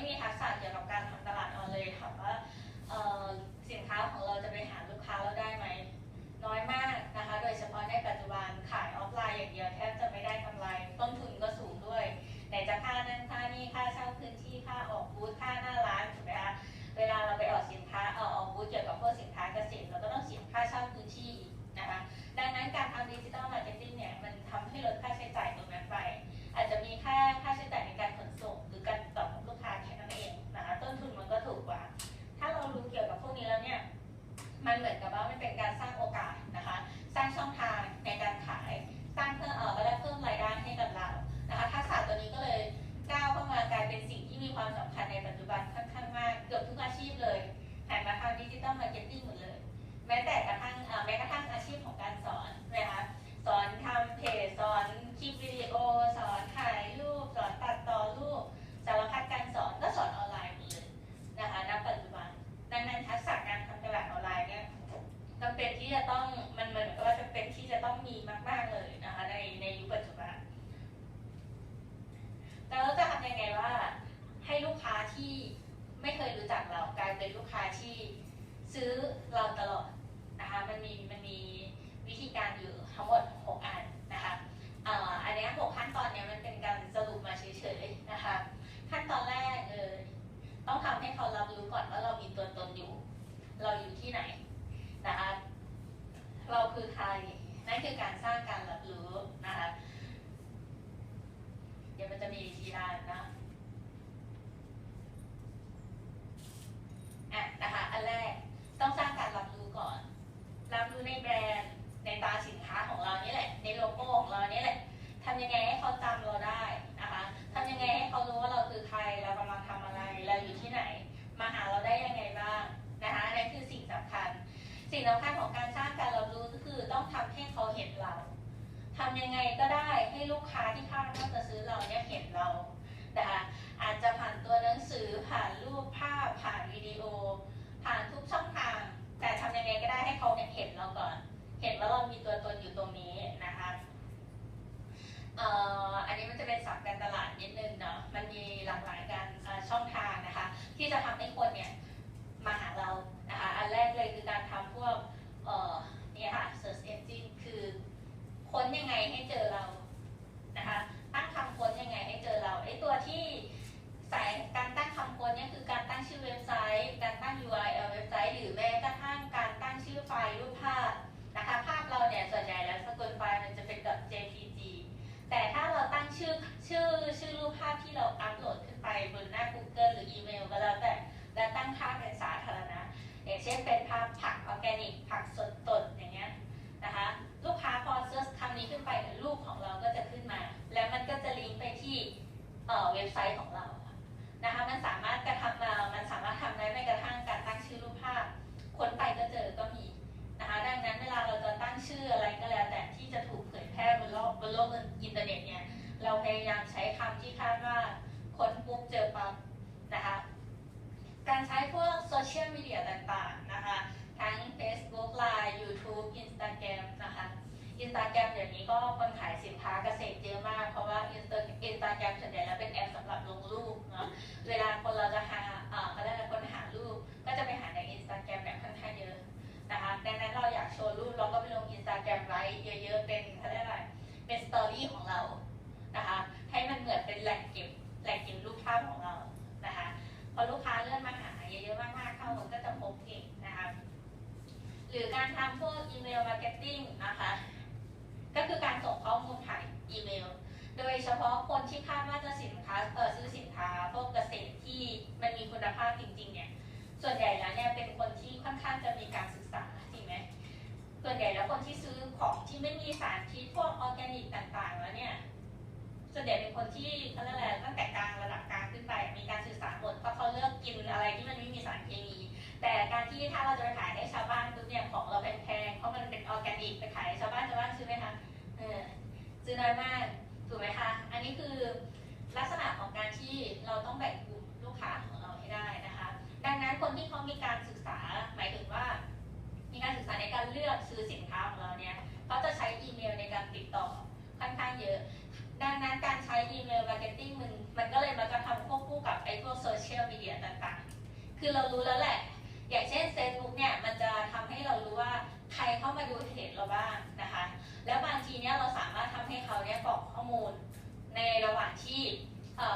แต่เราไม่มีทักษะายเป็นลูกค้าที่ซื้อเราตลอดนะคะมันมีมันมีวิธีการอยู่ทั้งหมด 6 อันนะคะเอ่ออันนี้หกขั้นตอนเนี้ยมันเป็นการสรุปมาเฉยๆนะคะขั้นตอนแรกเลยต้องทำให้เขารับรู้ก่อนว่าเรามีตัวตนอยู่ เราอยู่ที่ไหนนะคะเราคือใครนั่นคือการสร้างการรับรู้นะคะเดี๋ยวมันจะมีทีละนะอะ ทำยังไงก็ได้ให้ลูกค้าที่คาดว่าจะซื้อเราเนี่ยเห็นเรานะคะอาจจะผ่านตัวหนังสือผ่านรูปภาพผ่านวิดีโอ ผ่านทุกช่องทาง แต่ทำยังไงก็ได้ให้เขาเนี่ยเห็นเราก่อน เห็นว่าเรามีตัวตนอยู่ตรงนี้นะคะเอ่ออันนี้มันจะเป็นศัพท์การตลาดนิดนึงเนาะมันมีหลากหลายการช่องทางนะคะ ที่จะทำให้คนเนี่ยมาหาเรานะคะอันแรกเลยคือการทำพวกเอ่อเนี่ยค่ะ search engine คือค้นยังไงให้เจอเรานะคะ ตั้งคำค้นยังไงให้เจอเราไอ้ตัวที่ใส่การตั้งคำค้นเนี่ยคือการตั้งชื่อเว็บไซต์ การตั้ง URL เว็บไซต์หรือแม้กระทั่งการตั้งชื่อไฟล์รูปภาพนะคะภาพเราเนี่ยส่วนใหญ่แล้วสกุลไฟล์มันจะเป็น .jpg แต่ถ้าเราตั้งชื่อชื่อชื่อรูปภาพ ที่เราอัพโหลดขึ้นไปบนหน้า Google หรืออีเมลก็แล้วแต่และตั้งค่าเป็นสาธารณะ อย่างเช่นเป็นภาพผักออร์แกนิก ผักสดตดอย่างเงี้ยนะคะลูกค้าพอเซิร์ชคำนี้ขึ้นไปรูปของเราก็จะขึ้นมา แล้วมันก็จะลิงก์ไปที่เว็บไซต์ของเรานะคะมันสามารถกระทำมามันสามารถทำได้ไม่ เวลาคนเราจะหาเขาเรียกอะไรคนหารูปก็จะไปหาใน Instagram เนี่ยค่อนข้างเยอะนะคะดังนั้นเราอยากโชว์รูปเราก็ไปลง Instagram ไว้เยอะๆเป็นเขาเรียกอะไรเป็นสตอรี่ของเรานะคะให้มันเหมือนเป็นแหล่งเก็บแหล่งเก็บรูปภาพของเรานะคะพอลูกค้าเลื่อนมาหาเยอะๆมากๆเข้ามันก็จะพบเองนะคะหรือการทำพวกอีเมลมาร์เก็ตติ้งนะคะก็คือการส่งข้อมูลผ่านอีเมล โดยเฉพาะคนที่คาดว่าจะสินค้าเออซื้อสินค้าพวกเกษตรที่มันมีคุณภาพจริงๆเนี่ยส่วนใหญ่แล้วเนี่ยเป็นคนที่ค่อนข้างจะมีการศึกษาจริงไหมส่วนใหญ่แล้วคนที่ซื้อของที่ไม่มีสารพิษพวกออร์แกนิกต่างๆแล้วเนี่ยส่วนใหญ่เป็นคนที่เขาเรียกอะไรตั้งแต่กลางระดับกลางขึ้นไปมีการศึกษาหมดเพราะเขาเลือกกินอะไรที่มันไม่มีสารเคมีแต่การที่ถ้าเราจะไปขายให้ชาวบ้านปุ๊บเนี่ยของเราแพงๆเพราะมันเป็นออร์แกนิกไปขายให้ชาวบ้านชาวบ้านซื้อไหมคะเออซื้อน้อยมาก นนี้คือลักษณะของการที่เราต้องแบ่งกลุ่มลูกค้าของเราให้ได้นะคะ ดังนั้นคนที่เขามีการศึกษาหมายถึงว่า มีการศึกษาในการเลือกซื้อสินค้าของเราเนี่ยเขาจะใช้อีเมลในการติดต่อค่อนข้างเยอะ ดังนั้นการใช้อีเมลมาร์เก็ตติ้งมันมันก็เลยมาจะทำควบคู่กับไอ้พวกโซเชียลมีเดียต่างๆ คือเรารู้แล้วแหละ อย่างเช่นเฟซบุ๊กเนี่ยมันจะทำให้เรารู้ว่าใครเข้ามาดูเพจเราบ้างนะคะ แล้วบางทีเนี่ยเราสามารถทำให้เขาเนี่ยกรอกข้อมูล ในระหว่างที่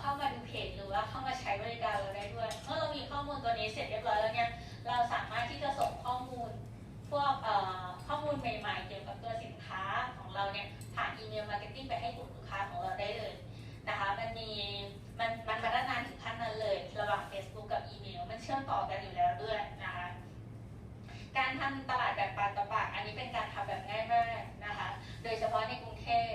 เข้ามาดูเพจหรือว่าเข้ามาใช้บริการเราได้ด้วย เมื่อเรามีข้อมูลตัวนี้เสร็จเรียบร้อยแล้วเนี่ย เราสามารถที่จะส่งข้อมูลพวกข้อมูลใหม่ๆ เกี่ยวกับตัวสินค้าของเราเนี่ยผ่านอีเมลมาร์เก็ตติ้งไปให้กลุ่มลูกค้าของเราได้เลยนะคะ มันมีมันมันพัฒนาถึงขั้นนั้นเลย ระหว่าง Facebook กับอีเมล มันเชื่อมต่อกันอยู่แล้วด้วยนะคะ การทำตลาดแบบปากต่อปาก อันนี้เป็นการทำแบบง่ายมากนะคะ โดยเฉพาะในกรุงเทพ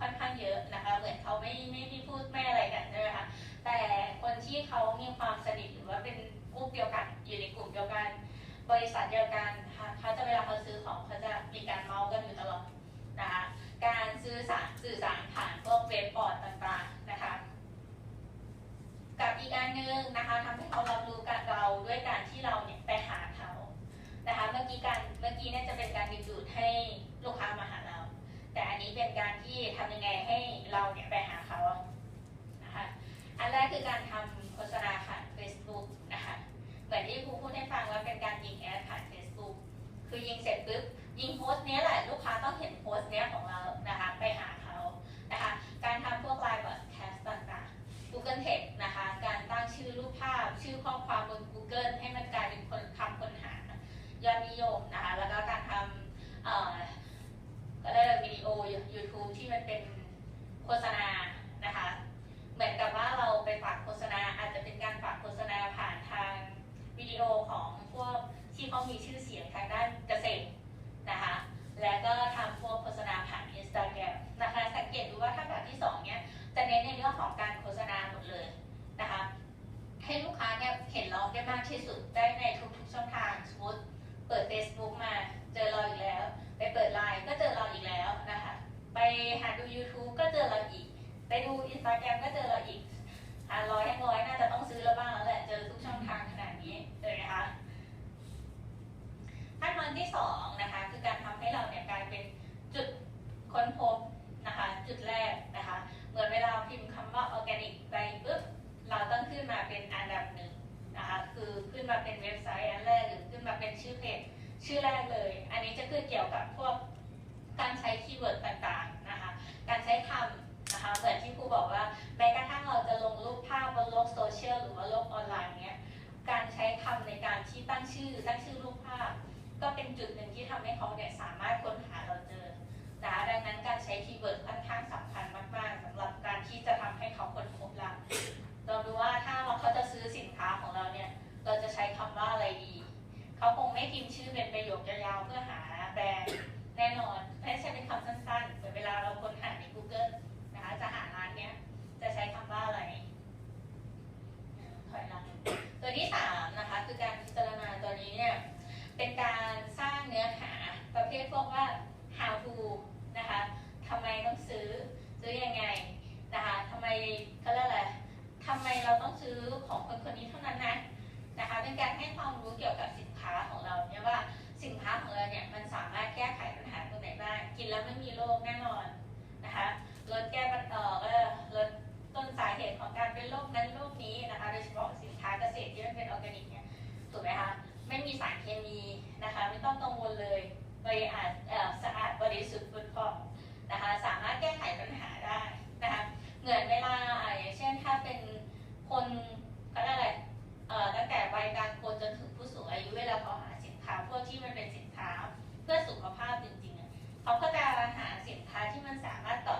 ค่อนข้างเยอะนะคะ เหมือนเขาไม่ไม่ไม่พูดไม่อะไรกันใช่ไหมคะแต่คนที่เขามีความสนิทหรือว่าเป็นกลุ่มเดียวกันอยู่ในกลุ่มเดียวกัน บริษัทเดียวกันค่ะเขาจะเวลาเขาซื้อของเขาจะมีการเมาส์กันอยู่ตลอดนะคะการซื้อสารสื่อสารผ่านพวกเว็บบอร์ดต่างๆนะคะกับอีกอันหนึ่งนะคะทำให้เขารับรู้กับเราด้วยการที่เราเนี่ยไปหา ยิงเสร็จปุ๊บยิงโพสต์เนี้ยแหละลูกค้าต้องเห็นโพสต์เนี้ยของเรานะคะไปหาเขานะคะการทำพวกไลน์บอดแคสต์ต่างๆ Google Text นะคะการตั้งชื่อรูปภาพ ชื่อข้อความบน Google ให้มันกลายเป็นคนคำค้นหายอดนิยมนะคะแล้วก็การทำเอ่อก็ได้วิดีโอ YouTube ที่มันเป็นโฆษณานะคะเหมือนกับว่าเราไปฝากโฆษณาอาจจะเป็นการฝากโฆษณาผ่านทางวิดีโอของพวกที่เขามีชื่อ ว่าออร์แกนิกไปปุ๊บเราต้องขึ้นมาเป็นอันดับหนึ่งนะคะคือขึ้นมาเป็นเว็บไซต์อันแรกหรือขึ้นมาเป็นชื่อเพจชื่อแรกเลย อันนี้จะคือเกี่ยวกับพวกการใช้คีย์เวิร์ดต่างๆนะคะการใช้คำนะคะเหมือนที่ครูบอกว่าแม้กระทั่งเราจะลงรูปภาพบนโลกโซเชียลหรือว่าโลกออนไลน์เนี้ยการใช้คำในการ ซื้อของคนคนนี้เท่านั้นนะนะคะ เป็นการให้ความรู้เกี่ยวกับสินค้าของเราเนี่ยว่าสินค้าของเราเนี่ยมันสามารถแก้ไขปัญหาตรงไหนบ้างกินแล้วไม่มีโรคแน่นอนนะคะลดแก้ปัญหาเออลดต้นสาเหตุของการเป็นโรคนั้นโรคนี้นะคะโดยเฉพาะสินค้าเกษตรที่มันเป็นออร์แกนิกเนี่ยถูกไหมคะไม่มีสารเคมีนะคะไม่ต้องกังวลเลยบริอาจเอ่อสะอาดบริสุทธิ์ฟุดฟองนะคะสามารถแก้ไขปัญหาได้นะคะเหมือนเวลาอะอย่างเช่น คนก็ได้อะไรเอ่อตั้งแต่วัยกลางคนจนถึงผู้สูงอายุเวลาเขาหาสินค้าพวกที่มันเป็นสินค้าเพื่อสุขภาพจริงๆเขาก็จะหาสินค้าที่มันสามารถตอบ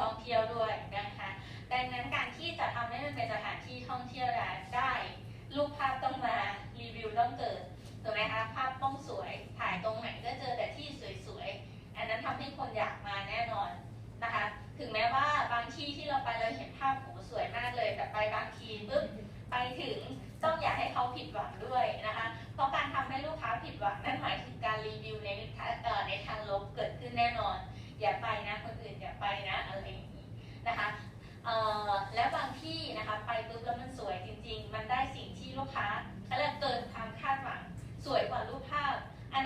ท่องเที่ยวด้วยนะคะดังนั้นการที่จะทำให้มันเป็นสถานที่ท่องเที่ยวได้รูปภาพต้องมารีวิวต้องเกิดถูกไหมคะภาพต้องสวยถ่ายตรงไหนก็เจอแต่ที่สวยๆอันนั้นทำให้คนอยากมาแน่นอนนะคะ ถึงแม้ว่าบางที่ที่เราไปเราเห็นภาพโหสวยมากเลย แต่ไปบางทีปุ๊บไปถึงต้องอยากให้เขาผิดหวังด้วย แล้วบางที่นะคะไปปุ๊บแล้วมันสวยจริง ๆ มันได้สิ่งที่ลูกค้า